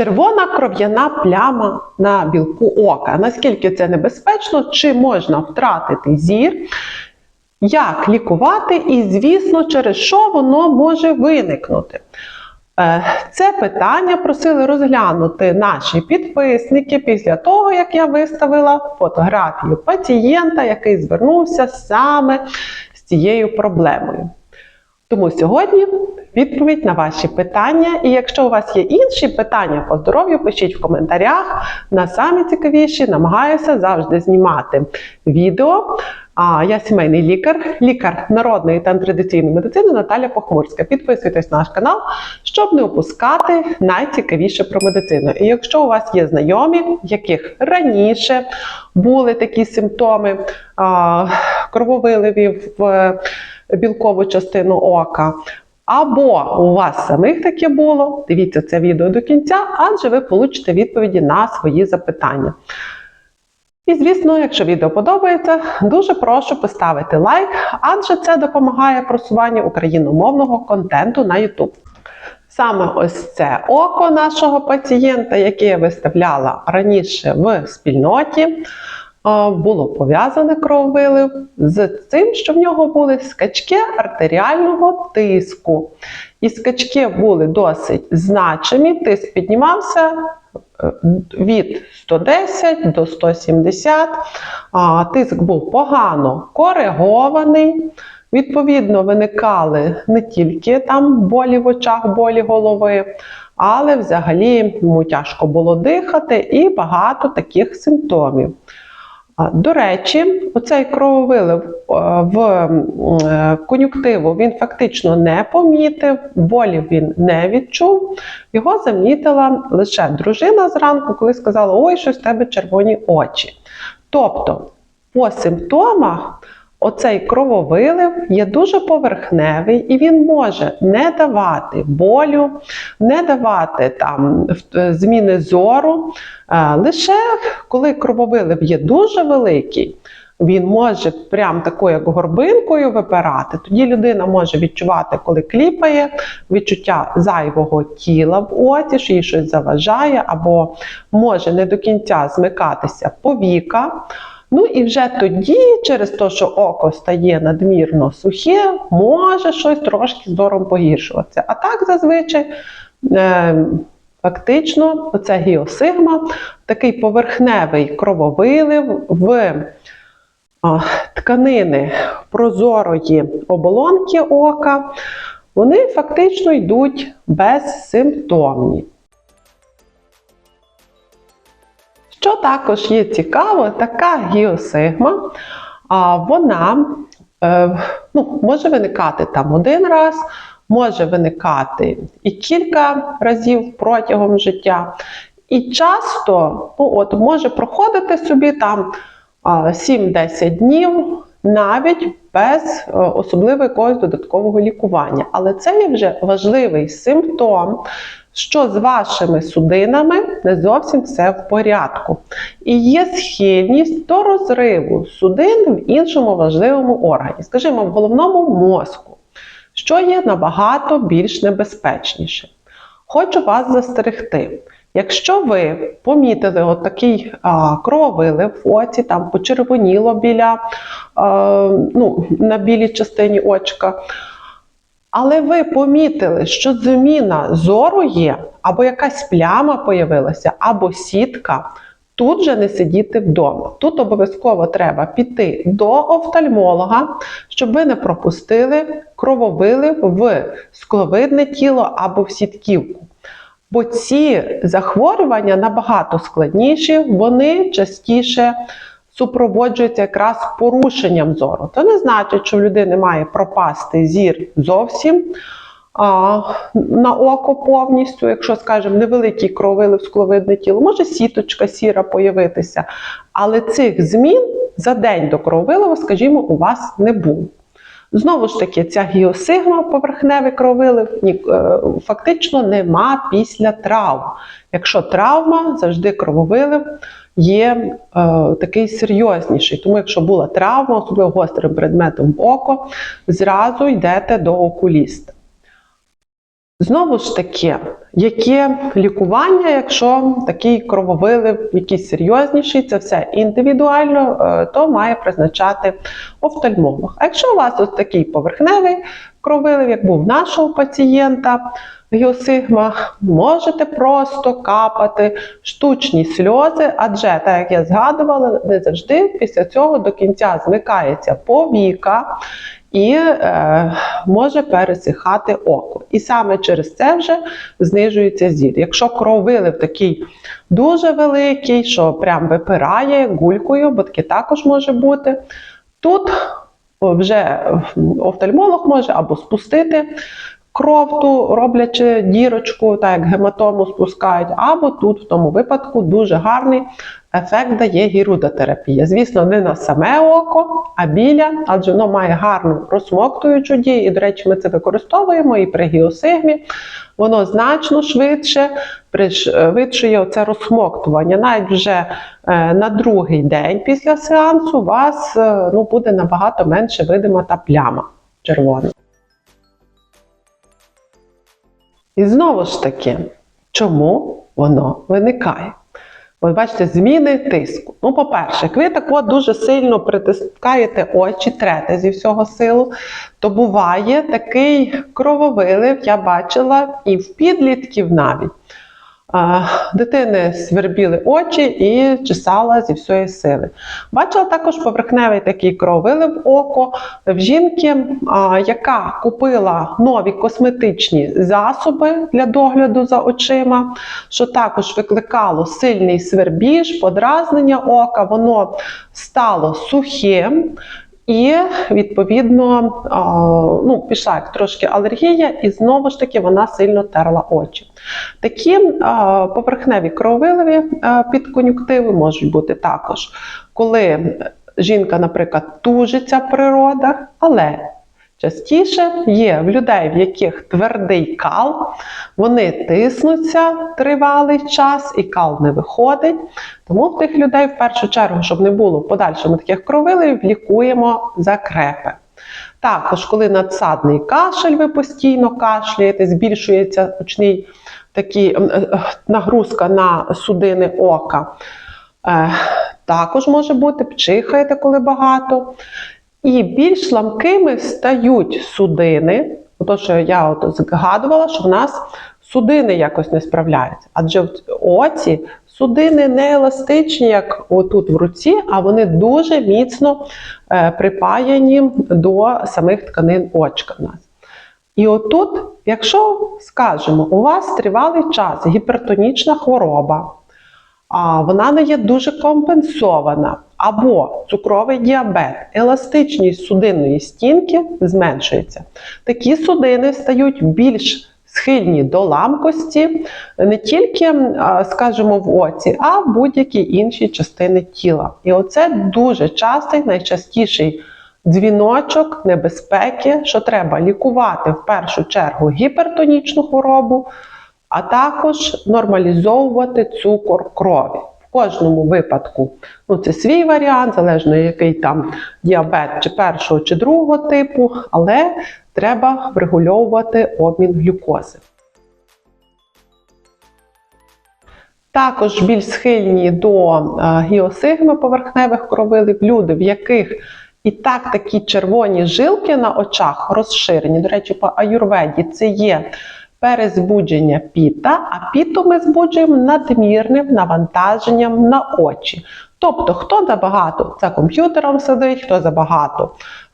Червона кров'яна пляма на білку ока. Наскільки це небезпечно, чи можна втратити зір? Як лікувати, і, звісно, через що воно може виникнути? Е, Це питання просили розглянути наші підписники після того, як я виставила фотографію пацієнта, який звернувся саме з цією проблемою. Тому сьогодні відповідь на ваші питання. І якщо у вас є інші питання по здоров'ю, пишіть в коментарях. На самі цікавіші намагаюся завжди знімати відео. А я сімейний лікар, лікар народної та традиційної медицини Наталя Похмурська. Підписуйтесь на наш канал, щоб не опускати найцікавіше про медицину. І якщо у вас є знайомі, яких раніше були такі симптоми а, крововиливів білкову частину ока. Або у вас самих таке було, дивіться це відео до кінця, адже ви получите відповіді на свої запитання. І, звісно, якщо відео подобається, дуже прошу поставити лайк, адже це допомагає просуванню україномовного контенту на YouTube. Саме ось це око нашого пацієнта, яке я виставляла раніше в спільноті, було пов'язане крововилив з тим, що в нього були скачки артеріального тиску. І скачки були досить значимі, тиск піднімався від 110 до 170. Тиск був погано коригований. Відповідно, виникали не тільки там болі в очах, болі голови, але взагалі йому тяжко було дихати і багато таких симптомів. До речі, оцей крововилив в кон'юктиву він фактично не помітив, болі він не відчув. Його замітила лише дружина зранку, коли сказала: Ой, щось в тебе червоні очі. Тобто, по симптомах. Оцей крововилив є дуже поверхневий і він може не давати болю, не давати там зміни зору. Лише коли крововилив є дуже великий, він може прям такою як горбинкою випирати. Тоді людина може відчувати, коли кліпає відчуття зайвого тіла в оці, що їй щось заважає, або може не до кінця змикатися повіка. Ну і вже тоді, через те, що око стає надмірно сухе, може щось трошки зором погіршуватися. А так зазвичай. Е Фактично, оця гіосигма, такий поверхневий крововилив в а, тканини прозорої оболонки ока, вони фактично йдуть безсимптомні. Що також є цікаво, така гіосигма, вона е, ну, може виникати там один раз, може виникати і кілька разів протягом життя. І часто ну, от, може проходити собі там 7-10 днів навіть без е, особливого якогось додаткового лікування. Але це є вже важливий симптом, що з вашими судинами не зовсім все в порядку. І є схильність до розриву судин в іншому важливому органі, скажімо, в головному мозку, що є набагато більш небезпечніше. Хочу вас застерегти. Якщо ви помітили отакий а, крововилив в оці, там почервоніло біля, а, ну, на білій частині очка, але ви помітили, що зміна зору є, або якась пляма появилася, або сітка, тут же не сидіти вдома. Тут обов'язково треба піти до офтальмолога, щоб ви не пропустили крововилив в скловидне тіло або в сітківку. Бо ці захворювання набагато складніші, вони частіше супроводжуються якраз порушенням зору. Це не значить, що в людини має пропасти зір зовсім а, на око повністю, якщо, скажімо, невеликий крововилив скловидне тіло, може сіточка сіра появитися. Але цих змін за день до крововиливу, скажімо, у вас не було. Знову ж таки, ця гіосигма, поверхневий крововилив, е, фактично нема після травм. Якщо травма, завжди крововилив є е, такий серйозніший. Тому, якщо була травма, особливо гострим предметом в око, зразу йдете до окуліста. Знову ж таки, яке лікування, якщо такий крововилив, якийсь серйозніший, це все індивідуально, е, то має призначати офтальмолог. А якщо у вас ось такий поверхневий крововилив, як був нашого пацієнта, гіосигма, можете просто капати штучні сльози, адже, так як я згадувала, не завжди після цього до кінця змикається повіка і е, може пересихати око. І саме через це вже знижується зір. Якщо крововилив такий дуже великий, що прям випирає гулькою, бо таке також може бути, тут вже офтальмолог може або спустити кров ту, роблячи дірочку, так як гематому спускають, або тут, в тому випадку, дуже гарний ефект дає гірудотерапія. Звісно, не на саме око, а біля, адже воно має гарну розсмоктуючу дію. І, до речі, ми це використовуємо і при гіосигмі. Воно значно швидше пришвидшує це розсмоктування. Навіть вже е, на другий день після сеансу у вас е, ну, буде набагато менше видима та пляма червона. І знову ж таки, чому воно виникає? Ви бачите, зміни тиску. Ну, по-перше, як ви так дуже сильно притискаєте очі, трете зі всього силу, то буває такий крововилив, я бачила і в підлітків навіть. Дитини свербіли очі і чесала зі всієї сили. Бачила також поверхневий такий крововилив око в жінки, яка купила нові косметичні засоби для догляду за очима, що також викликало сильний свербіж, подразнення ока, воно стало сухим. І, відповідно, ну, пішла як трошки алергія, і знову ж таки вона сильно терла очі. Такі поверхневі крововиливі підконюктиви можуть бути також, коли жінка, наприклад, тужиться при родах, але Частіше є в людей, в яких твердий кал, вони тиснуться тривалий час і кал не виходить. Тому в тих людей, в першу чергу, щоб не було в подальшому таких кровилів, лікуємо закрепи. Також, коли надсадний кашель, ви постійно кашляєте, збільшується очний такий, е, е, нагрузка на судини ока. Е, також може бути, пчихаєте, коли багато. І більш ламкими стають судини, то що я от згадувала, що в нас судини якось не справляються. Адже в оці судини не еластичні, як отут в руці, а вони дуже міцно е, припаяні до самих тканин очка в нас. І отут, якщо скажемо, у вас тривалий час гіпертонічна хвороба, а вона не є дуже компенсована або цукровий діабет, еластичність судинної стінки зменшується. Такі судини стають більш Схильні до ламкості не тільки, скажімо, в оці, а в будь-якій іншій частини тіла. І оце дуже частий, найчастіший дзвіночок небезпеки, що треба лікувати в першу чергу гіпертонічну хворобу, а також нормалізовувати цукор крові кожному випадку ну це свій варіант, залежно який там діабет чи першого чи другого типу, але треба врегульовувати обмін глюкози. Також більш схильні до е, гіосигми поверхневих кровилів люди, в яких і так такі червоні жилки на очах розширені. До речі, по аюрведі це є перезбудження піта, а піту ми збуджуємо надмірним навантаженням на очі. Тобто, хто забагато за комп'ютером сидить, хто забагато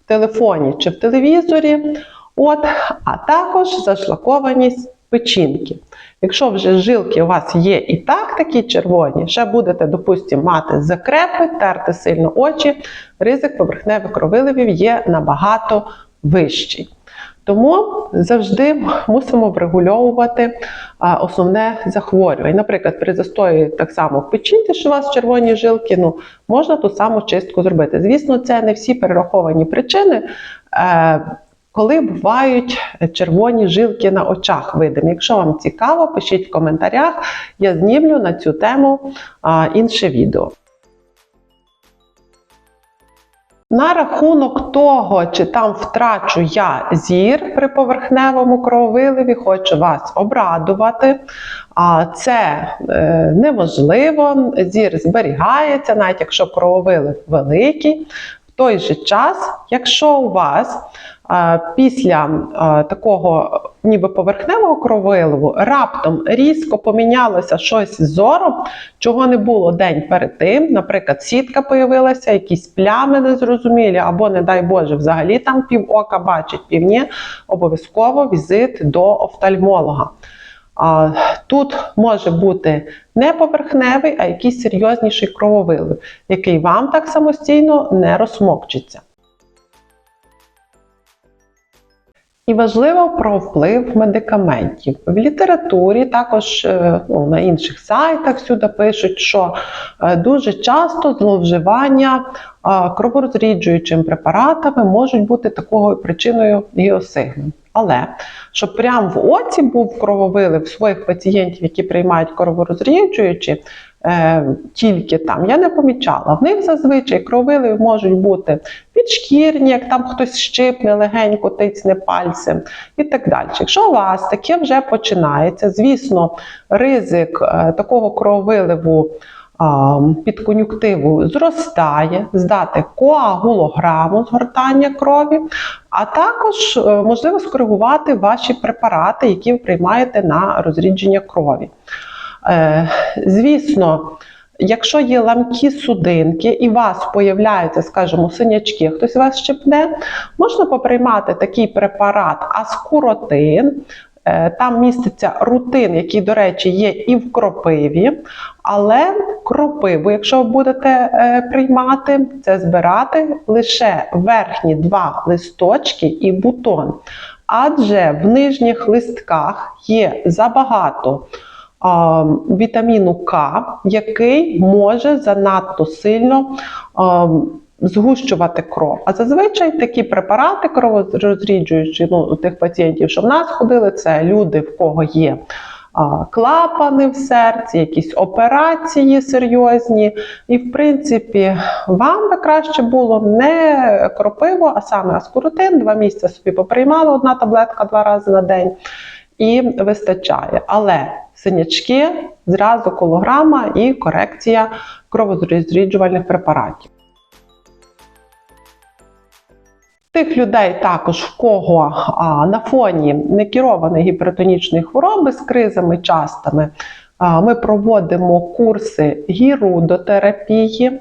в телефоні чи в телевізорі, от, а також зашлакованість печінки. Якщо вже жилки у вас є і так такі червоні, ще будете, допустимо, мати закрепи, терти сильно очі, ризик поверхневих кровиливів є набагато вищий. Тому завжди мусимо врегульовувати основне захворювання. Наприклад, при застої так само в що у вас червоні жилки, ну можна ту саму чистку зробити. Звісно, це не всі перераховані причини. Е, коли бувають червоні жилки на очах видимі. Якщо вам цікаво, пишіть в коментарях, я знімлю на цю тему інше відео. На рахунок того, чи там втрачу я зір при поверхневому крововиливі, хочу вас обрадувати. А це е, неможливо, зір зберігається, навіть якщо крововилив великий. Той же час, якщо у вас після такого ніби поверхневого крововиливу раптом різко помінялося щось з зором, чого не було день перед тим, наприклад, сітка появилася, якісь плями незрозумілі, або, не дай Боже, взагалі там пів ока бачить, пів ні, обов'язково візит до офтальмолога. Тут може бути не поверхневий, а якийсь серйозніший крововилив, який вам так самостійно не розсмокчиться. І важливо про вплив медикаментів. В літературі, також е, ну, на інших сайтах сюди пишуть, що е, дуже часто зловживання кроворозріджуючими препаратами можуть бути такою причиною гіосигми. Але щоб прямо в оці був крововилив своїх пацієнтів, які приймають кроворозріджуючі, е, тільки там я не помічала. В них зазвичай крововиливи можуть бути підшкірні, як там хтось щипне легенько, тицьне пальцем і так далі. Якщо у вас таке вже починається, звісно, ризик е, такого крововиливу під кон'юктиву зростає, здати коагулограму згортання крові, а також е, можливо скоригувати ваші препарати, які ви приймаєте на розрідження крові. Е, звісно, Якщо є ламкі судинки і у вас появляються, скажімо, синячки, хтось вас щепне, можна поприймати такий препарат аскуротин, там міститься рутин, який, до речі, є і в кропиві, але кропиву, якщо ви будете е, приймати, це збирати лише верхні два листочки і бутон. Адже в нижніх листках є забагато а, вітаміну К, який може занадто сильно. А, згущувати кров. А зазвичай такі препарати кроворозріджуючі ну, у тих пацієнтів, що в нас ходили, це люди, в кого є. Клапани в серці, якісь операції серйозні. І, в принципі, вам би краще було не кропиво, а саме аскорутин. Два місяці собі поприймали одна таблетка два рази на день і вистачає. Але синячки зразу колограма і корекція кровозріджувальних препаратів. Тих людей також, в кого а, на фоні некерованої гіпертонічної хвороби з кризами частими, а, ми проводимо курси гірудотерапії.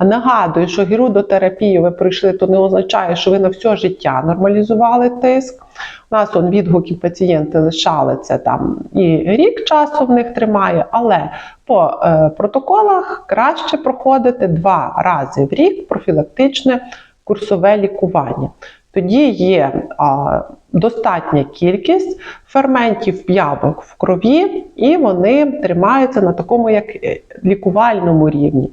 Нагадую, що гірудотерапію ви пройшли, то не означає, що ви на все життя нормалізували тиск. У нас он відгуки пацієнти лишали це там і рік часу в них тримає, але по е, протоколах краще проходити два рази в рік профілактичне курсове лікування. Тоді є а, достатня кількість ферментів п'явок в крові, і вони тримаються на такому як е, лікувальному рівні.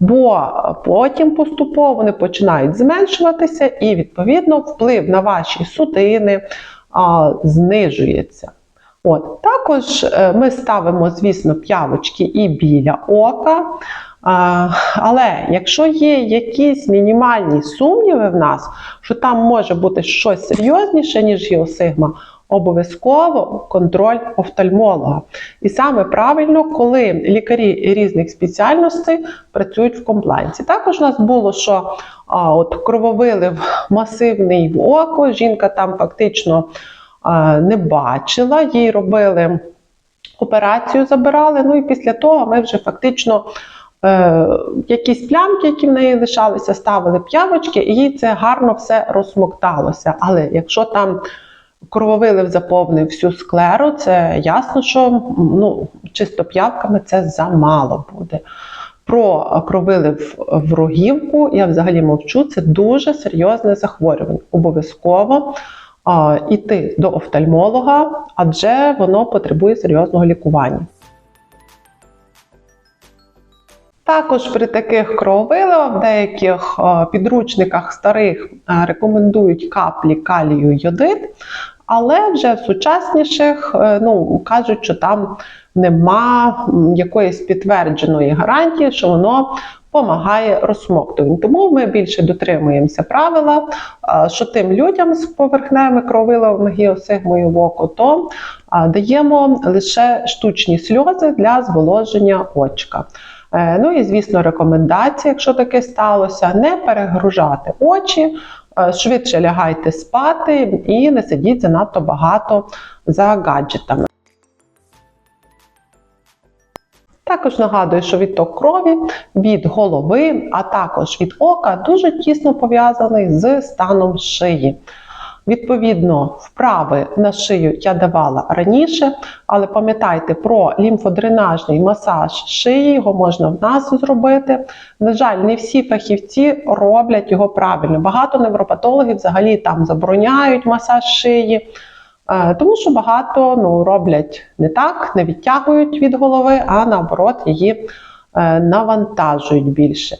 Бо потім поступово вони починають зменшуватися, і, відповідно, вплив на ваші судини а, знижується. От. Також е, ми ставимо, звісно, п'явочки і біля ока. Але якщо є якісь мінімальні сумніви в нас, що там може бути щось серйозніше, ніж гіосигма, обов'язково контроль офтальмолога. І саме правильно, коли лікарі різних спеціальностей працюють в комплайнсі. Також у нас було, що а, от крововилив масивний в око, жінка там фактично а, не бачила, їй робили операцію, забирали. Ну і після того ми вже фактично. Е, якісь плямки, які в неї лишалися, ставили п'явочки, і їй це гарно все розсмокталося. Але якщо там крововилив заповнив всю склеру, це ясно, що ну, чисто п'явками це замало буде. Про кровилив в рогівку я взагалі мовчу, це дуже серйозне захворювання. Обов'язково а, іти до офтальмолога, адже воно потребує серйозного лікування. Також при таких крововиливах в деяких підручниках старих рекомендують каплі калію йодит. Але вже в сучасніших е, ну, кажуть, що там нема якоїсь підтвердженої гарантії, що воно допомагає розсмоктуванню. Тому ми більше дотримуємося правила, що тим людям з поверхневими кровиловими гіосигмою в око, то даємо лише штучні сльози для зволоження очка. Е, Ну і звісно, рекомендація, якщо таке сталося, не перегружати очі, е, швидше лягайте спати і не сидіть занадто багато за гаджетами. Також нагадую, що відток крові від голови, а також від ока дуже тісно пов'язаний з станом шиї. Відповідно, вправи на шию я давала раніше, але пам'ятайте про лімфодренажний масаж шиї, його можна в нас зробити. На жаль, не всі фахівці роблять його правильно. Багато невропатологів взагалі там забороняють масаж шиї. Е, Тому що багато ну, роблять не так, не відтягують від голови, а наоборот її е, навантажують більше.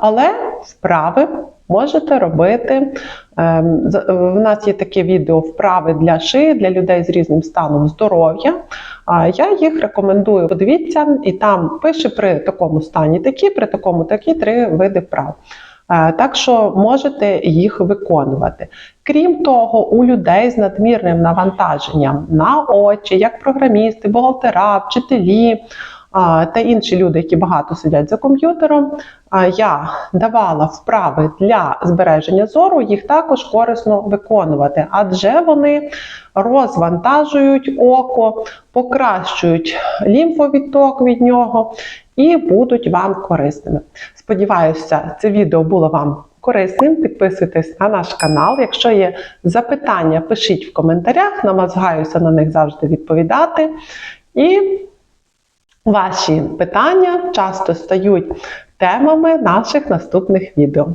Але вправи можете робити. Ем, В нас є таке відео вправи для шиї, для людей з різним станом здоров'я. Я їх рекомендую. Подивіться, і там пише при такому стані такі, при такому такі три види вправ. Е, Так що можете їх виконувати. Крім того, у людей з надмірним навантаженням на очі, як програмісти, бухгалтера, вчителі та інші люди, які багато сидять за комп'ютером, я давала вправи для збереження зору, їх також корисно виконувати, адже вони розвантажують око, покращують лімфовідток від нього і будуть вам корисними. Сподіваюся, це відео було вам корисним. Підписуйтесь на наш канал. Якщо є запитання, пишіть в коментарях, намагаюся на них завжди відповідати. І ваші питання часто стають темами наших наступних відео.